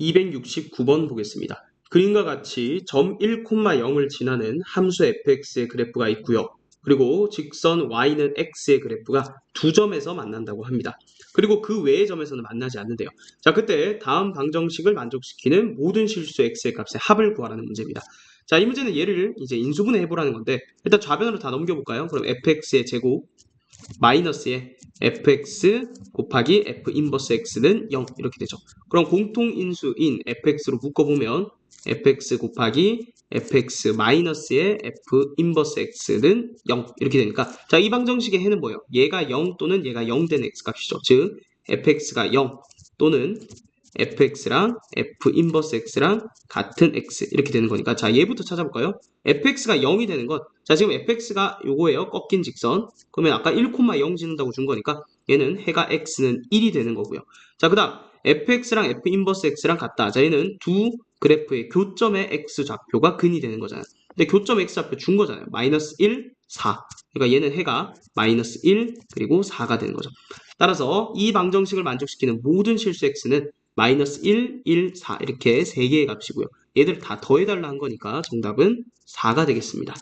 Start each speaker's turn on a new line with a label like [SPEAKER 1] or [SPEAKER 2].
[SPEAKER 1] 269번 보겠습니다. 그림과 같이 점 1,0을 지나는 함수 fx의 그래프가 있고요. 그리고 직선 y는 x의 그래프가 두 점에서 만난다고 합니다. 그리고 그 외의 점에서는 만나지 않는데요. 자, 그때 다음 방정식을 만족시키는 모든 실수 x의 값의 합을 구하라는 문제입니다. 자, 이 문제는 얘를 이제 인수분해 해보라는 건데 일단 좌변으로 다 넘겨볼까요? 그럼 fx의 제곱 마이너스의 fx 곱하기 f 인버스 x는 0 이렇게 되죠. 그럼 공통인수인 fx로 묶어보면 fx 곱하기 fx 마이너스의 f 인버스 x는 0 이렇게 되니까 자 이 방정식의 해는 뭐예요? 얘가 0 또는 얘가 0 된 x값이죠. 즉 fx가 0 또는 fx랑 f 인버스 x랑 같은 x 이렇게 되는 거니까 자 얘부터 찾아볼까요? fx가 0이 되는 것. 자 지금 fx가 요거예요. 꺾인 직선. 그러면 아까 1,0 지는다고 준 거니까 얘는 해가 x는 1이 되는 거고요. 자 그다음 fx랑 f 인버스 x랑 같다. 자 얘는 두 그래프의 교점의 x 좌표가 근이 되는 거잖아요. 근데 교점 x 좌표 준 거잖아요. 마이너스 1, 4. 그러니까 얘는 해가 마이너스 1 그리고 4가 되는 거죠. 따라서 이 방정식을 만족시키는 모든 실수 x는 마이너스 1, 1, 4 이렇게 세 개의 값이고요. 얘들 다 더해달라 한 거니까 정답은 4가 되겠습니다.